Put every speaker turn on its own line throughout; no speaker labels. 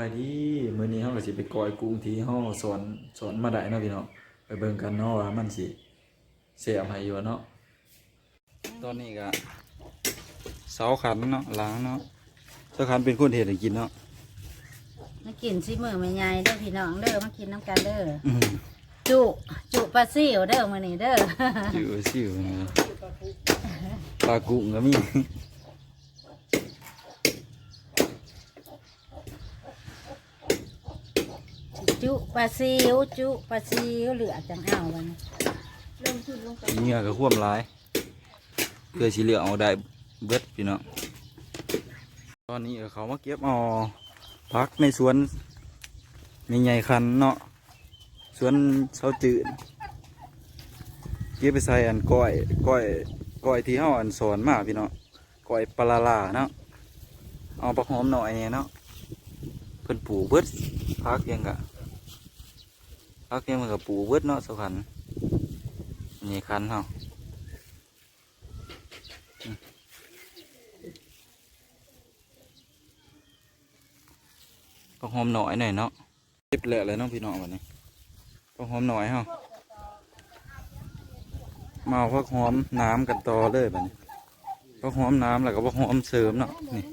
ไปดีมื้อนี้เฮาก็สิไปกอยกุ้งที่เฮาสอนสอนมาได้เนาะพี่น้องไปเบิ่งกันเนาะว่ามันสิเสียบให้อยู่เนาะตอนนี้ก็เสาขันเนาะล้างเนาะเสาขันเป็นคนเฮ็ดให้กินเนาะ
มากินซิมือไม่ใหญ่เด้อพี่น้องเด้อมากินน้ำกันเด้อ
อื้อ
จุจุปลาซิวเด้อมื้อนี้เด้อ
จิ๋วสิวนะปลากุ้งก็มี
จุ ปลาซิวจุปลาซิวเหลือจังเอาวันนี้
เหงื่อก็ท่วมหลายเพื่อสิเหลือเอาได้เบิดพี่น้องตอนนี้เขามาเก็บเอาพักในสวนมีใหญ่คันเนาะสวนเสาจืดเก็บไปใส่อันก้อยก้อยก้อยที่เฮาอันสอนมาพี่น้องก้อยปลาลาเนาะเอาปลาหอมหน่อยเนี่ยเนาะเพิ่นปลูกเบิดพักยังกะ พักยังมันก็ปลูกเบิดเนาะสขันนี่คันเฮาอืมต้องหอมหน่อยหน่อยเนาะเก็บแหละเลยเน้องพี่น้องวันนี้ต้องหอมหน่อยเฮามาเอาพักหอมน้ำกันต่อเลยบัดนี้พักหอมน้ำแล้วก็พักหอมเสริมเนาะนี่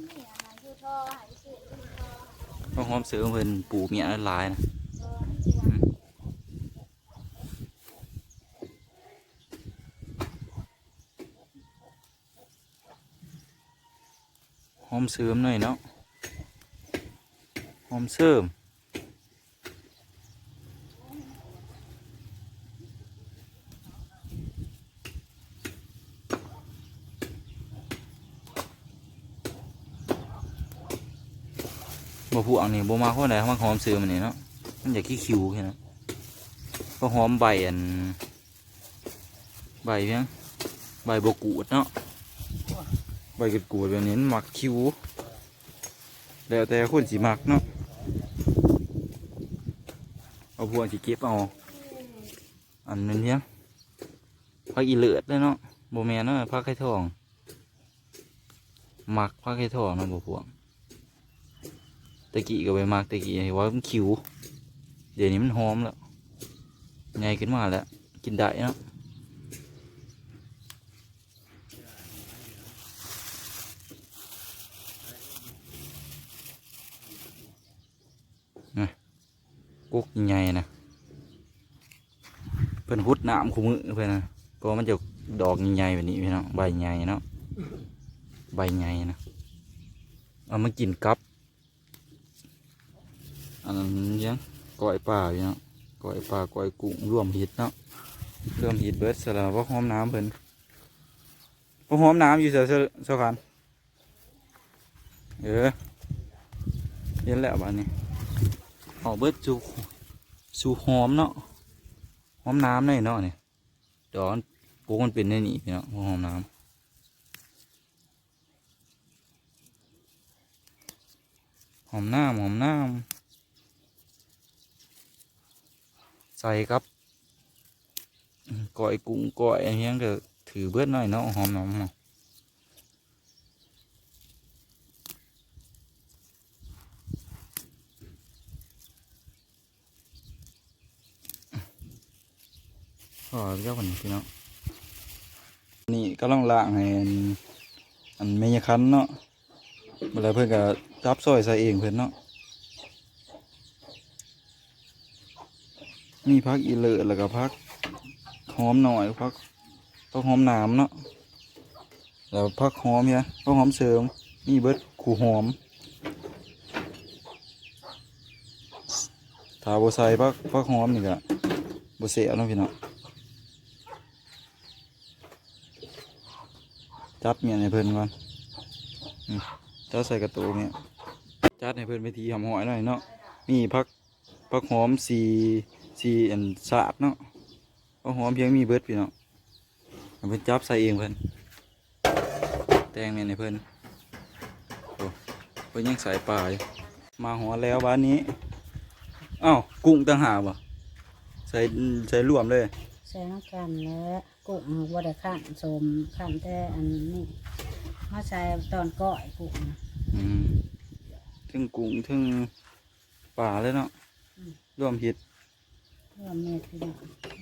พักหอมเสริมเพิ่นปูเมียหลายนะ อมเสริมหน่อยเนาะหอมเสริมบ่พวกนี่บ่มาคนใดมันหอมเสริมอันนี้เนาะมันอยากขี้คิวแค่นั้นก็หอมใบอันใบเพียงใบบกูดเนาะ ใบกระกูดแบบนี้หมักคิวแล้วแต่คนสิมักเนาะเอาพวงสิเก็บเอาอันนั้นเนี้ยพักอีเลือดเลยเนาะโบแมนเนาะพักไข่ทองหมักพักไข่ทองเนาะบ่พวงตะกี้ก็ไปมักตะกี้ว่ามันคิวเดี๋ยวนี้มันหอมแล้วใหญ่ขึ้นมาแล้วกินได้เนาะ กุ๊กใหญ่ๆนะเพิ่นหุดน้ำคู่มือเพิ่นนะเพราะว่ามันจะดอกใหญ่ๆแบบนี้พี่น้องใบใหญ่เนาะใบใหญ่นะเอามากินกับอันนั้นยังก้อยปลาพี่น้องก้อยปลาก้อยกุ้งรวมหิดเนาะรวมหิดเบิดสลับว่าหอมน้ำเพิ่นพวกหอมน้ำอยู่เสือเสือเสือขันเออเย็นแล้วบ้านนี้ เอาเบิดสูสูหอมเนาะหอมน้ำหน่อยเนาะเนี่ยเดี๋ยวกมันเป็นในนี่พี่เนาะหอมน้ำหอมน้ำหอมน้ำใส่ครับก้อยกุ้งก้อยอะไรเงี้ยก็ถือเบิดหน่อยเนาะหอมน้ำเนาะ ก็เจ้าคนนี้พี่เนาะนี่ก็ล่องล่างให้อันอันเมยคันเนาะเวลาเพื่อนก็จับซอยใส่เองเพื่อนเนาะมีพักอีเลอแล้วก็พักหอมหน่อยพักพักหอมหนามเนาะแล้วพักหอมเนี่ยพักหอมเสริมมีเบิร์ดขู่หอมถ้าบ่ใส่พักพักหอมนี่ก็บ่เสียเนาะพี่เนาะ จับเมียในเพิ่นก่อนจับใส่กระตูเนี่ยจัดให้เพิ่นไปทีหอมหอยหน่อยเนาะมีพักพักหอมสีสีอันสาดเนาะพักหอมเพียงมีเบิดพี่เนาะเอาเพิ่นจับใส่เองเพิ่นแตงเมียในเพิ่นโอ้เพิ่นยังใส่ปลาอยู่มาหัวแล้วบ้านนี้อ้าวกุ้งต่างหากบ่ใส่ใส่รวมเลย
ใส่น้ำกันแล้ว กุ้งบ่ได้ขั้นสมขั้นแต่อันนี้มาใส่ตอนก้อยกุ้งนะ
อืมถึงกุ้งถึงป่าเลยเนาะ
อืม
ร่วมฮิต
รวมเม็ดพี่น้อง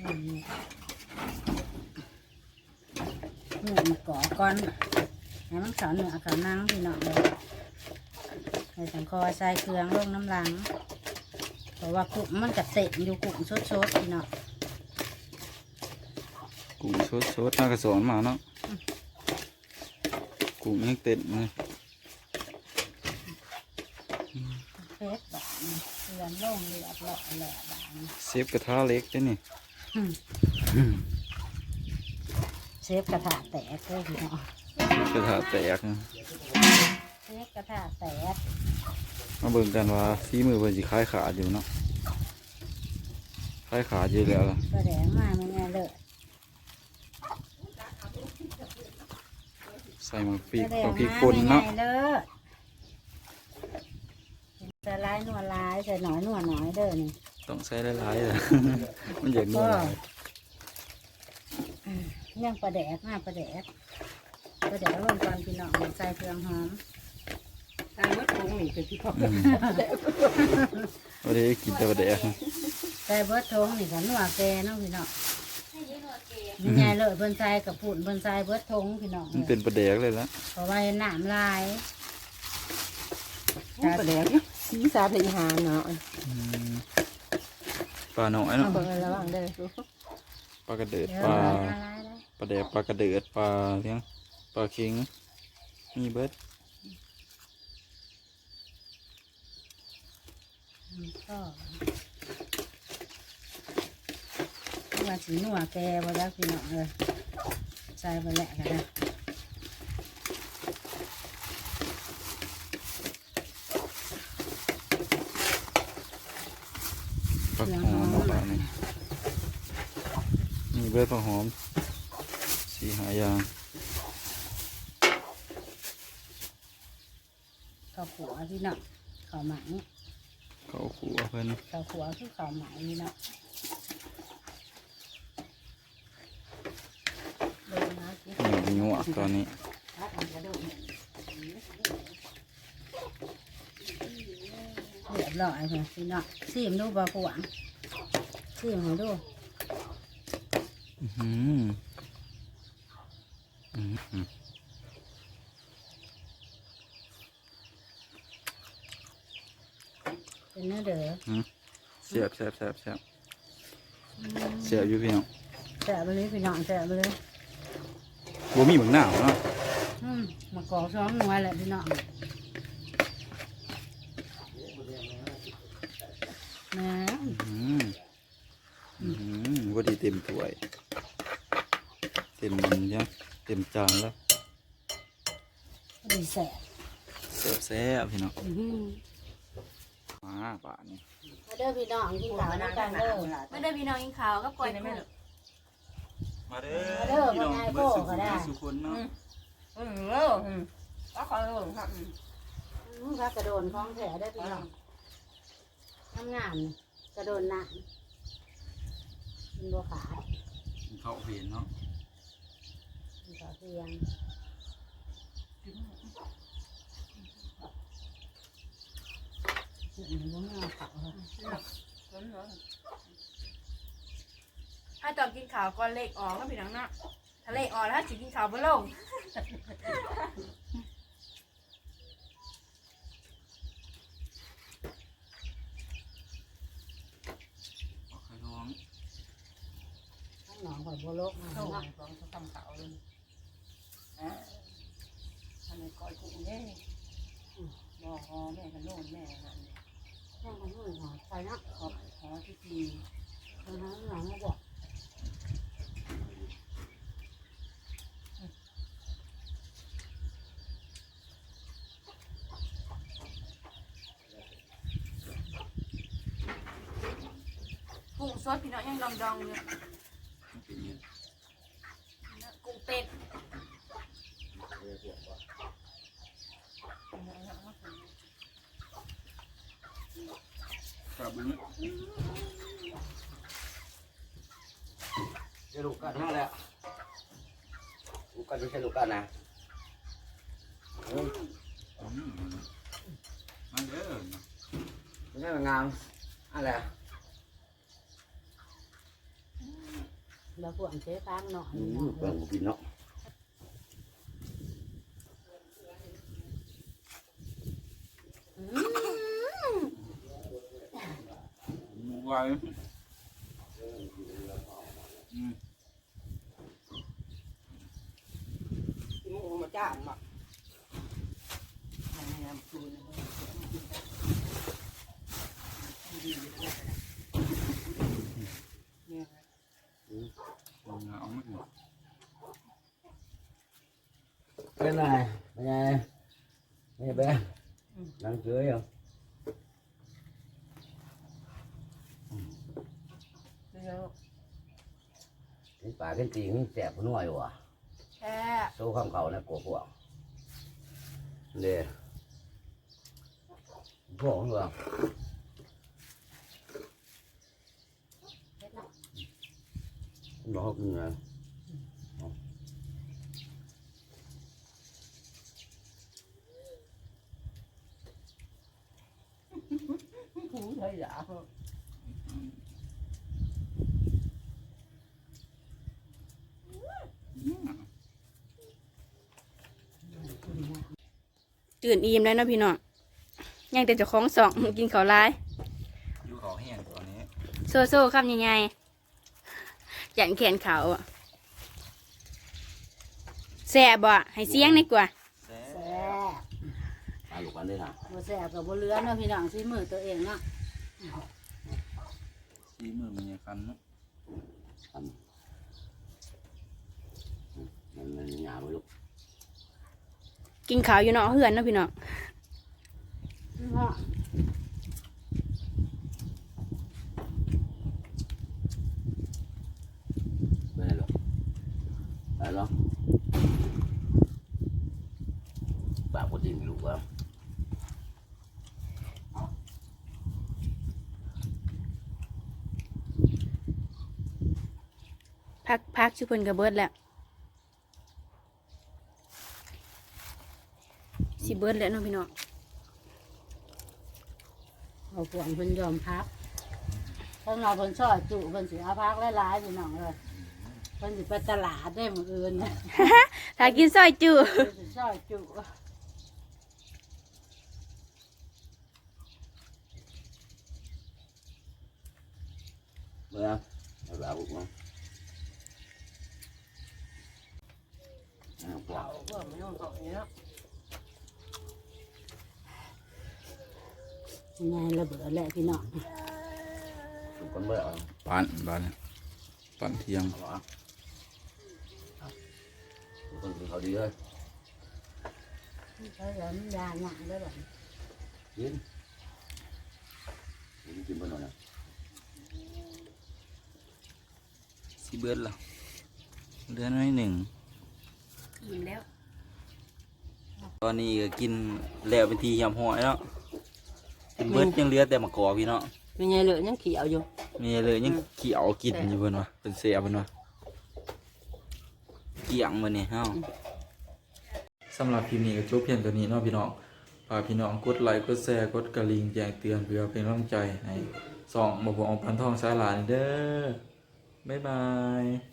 รวมเม็ดเนื้อมาก่อก้อนให้มันขาวเนื้อขาวหนังพี่น้องเลยใส่สังคอใส่เครื่องลงน้ำลังเพราะว่ากุ้งมันจะเตะอยู่กุ้งสดๆพี่น้อง
กุ้งสดสดๆน่ากระสอนมาเนาะกุ้งยังเต็มเลย
เฟสแบบนี้เครื่องลงเรียบร้อยแล้วแบบนี้
เซฟกระทะเล็กเด้นี่
อืมเชฟกระทะแตกเลยพี่น้อง
กระทะแตกนะ
เชฟกระทะแตก
มาเบิ่งกันว่าฝีมือเพิ่นสิคล้ายขาดอยู่เนาะคล้ายขาดอยู่แล้วล่ะ
กระแดงมาไม่แน่เลย
ส่หมักพริก
กระแดง
เอาพริก
มา
ป่น
ไม่
เนาะ
แน่เลยใส่ลายนัวลายใส่หน่อยนัวหน่อยเด้อนี่
ต้องใส่หลายๆเลยมันอยากนัวหลาย
ยังปลาแดกมาปลาแดกปลาแดกลงก่อนพี่น้องใส่เครื่องหอม
ทางวัดคงนี่เป็นที่พ่อ
อืมวันนี้กินแต่บะแดกนะ
ใส่เบิร์ดทงนี่ก็นัวแกเนาะพี่น้อง นี่ไงเลยเพิ่นใส่กับปุ่นเพิ่นใส่เบิร์ดทงพี่น้อง
มันเป็นบะแดกเลยละ
เพราะว่าเห็นน้ำลาย
ประเดี๋ยวสีสาธหาเนาะ
ปลาหน่อย
เนาะระวังเด้อ
ปลากระเดิดปลาปลาแดกปลากระเดิดปลาเลี้ยงปลาเค็งมีเบิด
ก็ ว่าสีนัวแกบ่แล้วพี่น้องเลยใส่ไปแหละกันนะ
ผักหอมเนาะปลานี่มีเบิดผักหอมสี่หาอย่าง
ข้าวขัวพี่น้องข้าวไหม
เขาขัวเพิ่น
ข้าวขัวคือข้าวไหมพี่น้องเบิ่งนะสิ
หนึ่งงวกตอนนี้
รัดอันกระโดดเรียบร้อยค่ะพี่น้องซีมดูบ่ขวางซีมให้ดู
อื้อหืออื้อหือ
เป็นเนื้อเด้อ
เสียบเสียบเสียบเสียบเสียบอยู่พี่น้อง
แสบไปเลยพี่น้องแสบไปเลย
บ่มีบักหนาวเนาะ
อืมมากอกซ้อมหน่วยแหละพี่น้องนะ
อืมอืมพอดีเต็มถ้วย เต็มมันยังเต็มจานแล้ว
ดีแสบ
เสียบแซ่บพี่น้อง
อื้อหือ
มาป่านนี้
มาเด้อพี่น้องกินข้าวด้วยกันเด้อ
ไม่ได้พี่น้องกินข้าวก็ปล่อยกุ้ง
มาเด้
มาเด้อ
พี่น้องเบิดสุ
โก้ก็ได้
สุคนเนาะ
อืมเอออืมก็ขอเออครับ
อื้อพระกระโดนคล้องแถได้พี่น้องทำงานกระโดนหนักมันบวขา
เขาเห็นเนาะ
มันก็เพียงอืมบ่มีเอาเขาค่ะ
ถ้าตอนกินข้าวก่อนเลขออกก็พี่น้องเนาะถ้าเลขออกแล้วถ้าสิกินข้าวบ่ลง
เอาไข่ท้อง
ทั้งหนองกับบัวโลกมา
โอ้
เนาะ
ยของเขาทำเขาเลยอ่าทำไมก้อยกุ้งเนี่ยบ่ฮอแม่กันโน่นแม่นั่น
แค่กันนู่นหอไปเนาะ
ขอขอที่ที
ทางนั้นหลังมาบอก
กุ้งสดพี่น้องยังดองๆอยู่
มันเป็นยัง
กุ้งเป็ด
ครับบุ้ง
จะลูกกันมาแล้วลูกกันไม่ใช่ลูกกันนะ
อืมมาเด้อ
ไม่ใช่งามอะไร
แล้วพวกเจ๊ฟางหน่อย
อื
พี่
ม
น้อง
เปลือกกินเนาะ
ไว้
หมูมาจ้างมาเนี่ย
cái này
cái này này bé đang dưới không? Cái bà cái tiếng đẹp của ngoài
quá
số không khẩu này của của. Nè. Gỗ nữa nó không là
หูเธออยาก
ตื่นอิ่มแล้วเนาะพี่น้องยังแต่เจ้าของสองกินข้าวหลาย
อยู่เขาแห้งตอนนี้
โซ่โซ่คำใหญ่ๆยันแขนเขาอะแซ่บบ่ให้เสียงในอยกว่า
แซ่
แซ่บ
à lục ăn đây hả
บ่แซ่บกับบ่เหลือเนาะพี่น้องซีมือตัวเองเนาะ
ซีมือมันยังคันเนาะ
ăn Ừ, mình mình nhà với lúc
กินข้าวอยู่เนาะเฮือนเนาะพี่น้อง
เนาะ
bên này rồi phải không bà có tìm lục không
พักพักชื่อเพิ่นกระเบิดแล้วสิเบิดแล้วเนาะพี่น้อง
เอาพวกเพิ่นยอมพักถ้าเราเพิ่นซอยจุเพิ่นสิเอาพักหลายๆพี่น้องเลยเพิ่นสิไปตลาดได้มื้ออื่นเนี่ย
ถ้ากินซอยจุ
เพิ่นสิซอยจุ
Được không? Để bà bụng không? À, quả.
เพื่อมันต้องต่อยเนาะ
ยังไงระเบิดแหละพี่น้อง
Con bơ không?
ปานบานปานเทียง
Đó. Con cứ đi thôi.
เขาจะมันยาหนักได้แบบ
Chín. Chín chín bên này nè.
ซีเบิร์ดละเหลือน้อยหนึ่ง
อิ่มแล้ว
ตอนนี้ก็กินแล้วเป็นทียำหอยแล้วกินเบิร์ดยังเหลือแต่มะกอกพี่เนาะ
เป็นไงเหลือยังเขียวอยู่
มีเลยยังเขียวกินอยู่เพิ่นวะเป็นเสียเพิ่นวะเกี่ยงมื้อนี้เฮาสำหรับคลิปนี้ก็จบเพียงเท่านี้เนาะพี่น้องฝากพี่น้องกดไลค์กดแชร์กดกระลิ่งแจ้งเตือนเพื่อเป็นกำลังใจให้ส่องบ่บ่ออกพันทองสายหลานเด้อบ๊ายบาย